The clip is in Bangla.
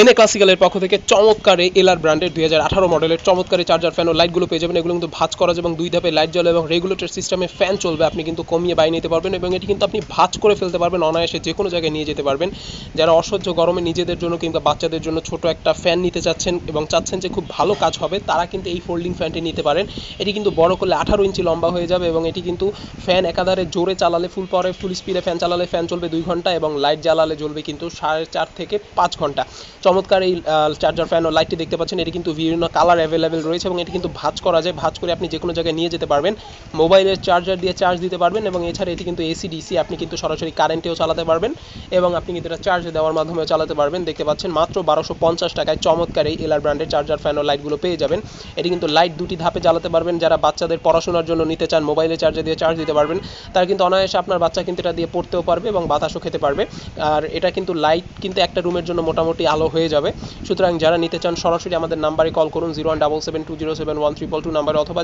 এনে ক্লাসিক্যালের পক্ষ থেকে চমৎকার এই এলআর ব্র্যান্ডের দুই হাজার আঠারো মডেলের চমৎকার চার্জার ফ্যান ও লাইটগুলো পেয়ে যাবেন। এগুলো কিন্তু ভাঁজ করা এবং দুই ধাপে লাইট জ্বলে এবং রেগুলেটর সিস্টেমে ফ্যান চলবে। আপনি কিন্তু কমিয়ে বাই নিতে পারবেন এবং এটি কিন্তু আপনি ভাঁজ করে ফেলতে পারবেন। অনায়াসে যে কোনো জায়গায় নিয়ে যেতে পারবেন। যারা অসহ্য গরমে নিজেদের জন্য কিংবা বাচ্চাদের জন্য ছোট একটা ফ্যান নিতে চাচ্ছেন এবং চাচ্ছেন যে খুব ভালো কাজ হবে, তারা কিন্তু এই ফোল্ডিং ফ্যানটি নিতে পারেন। এটি কিন্তু বড় করলে আঠারো ইঞ্চি লম্বা হয়ে যাবে এবং এটি কিন্তু ফ্যান একাধারে জোরে চালালে ফুল পাওয়ারে ফুল স্পিডে ফ্যান চালালে ফ্যান চলবে দুই ঘণ্টা এবং লাইট জ্বালালে জ্বলবে কিন্তু সাড়ে চার থেকে পাঁচ ঘণ্টা। চমৎকার এই চার্জার ফ্যান ও লাইটটি দেখতে পাচ্ছেন। এটি কিন্তু বিভিন্ন কালার অ্যাভেলেবেল রয়েছে এবং এটি কিন্তু ভাঁজ করা যায়। ভাঁজ করে আপনি যে কোনো জায়গায় নিয়ে যেতে পারবেন। মোবাইলের চার্জার দিয়ে চার্জ দিতে পারবেন এবং এছাড়া এটি কিন্তু এসি ডিসি আপনি কিন্তু সরাসরি কারেন্টেও চালাতে পারবেন এবং আপনি কিন্তু এটা চার্জ দেওয়ার মাধ্যমেও চালাতে পারবেন। দেখতে পাচ্ছেন মাত্র বারোশো পঞ্চাশ টাকায় চমৎকার এই এলার ব্র্যান্ডের চার্জার ফ্যান ও লাইটগুলো পেয়ে যাবেন। এটি কিন্তু লাইট দুটি ধাপে জ্বালাতে পারবেন। যারা বাচ্চাদের পড়াশোনার জন্য নিতে চান মোবাইলে চার্জার দিয়ে চার্জ দিতে পারবেন, তারা কিন্তু অনায়াসে আপনার বাচ্চা কিন্তু এটা দিয়ে পড়তেও পারবে এবং বাতাসও খেতে পারবে। আর এটা কিন্তু লাইট কিন্তু একটা রুমের জন্য মোটামুটি আলো হয়ে যাবে। সুতরাং যারা নিতে চান সরাসরি আমাদের নাম্বারে কল করুন, zero one double seven two zero seven one triple two নাম্বারে অথবা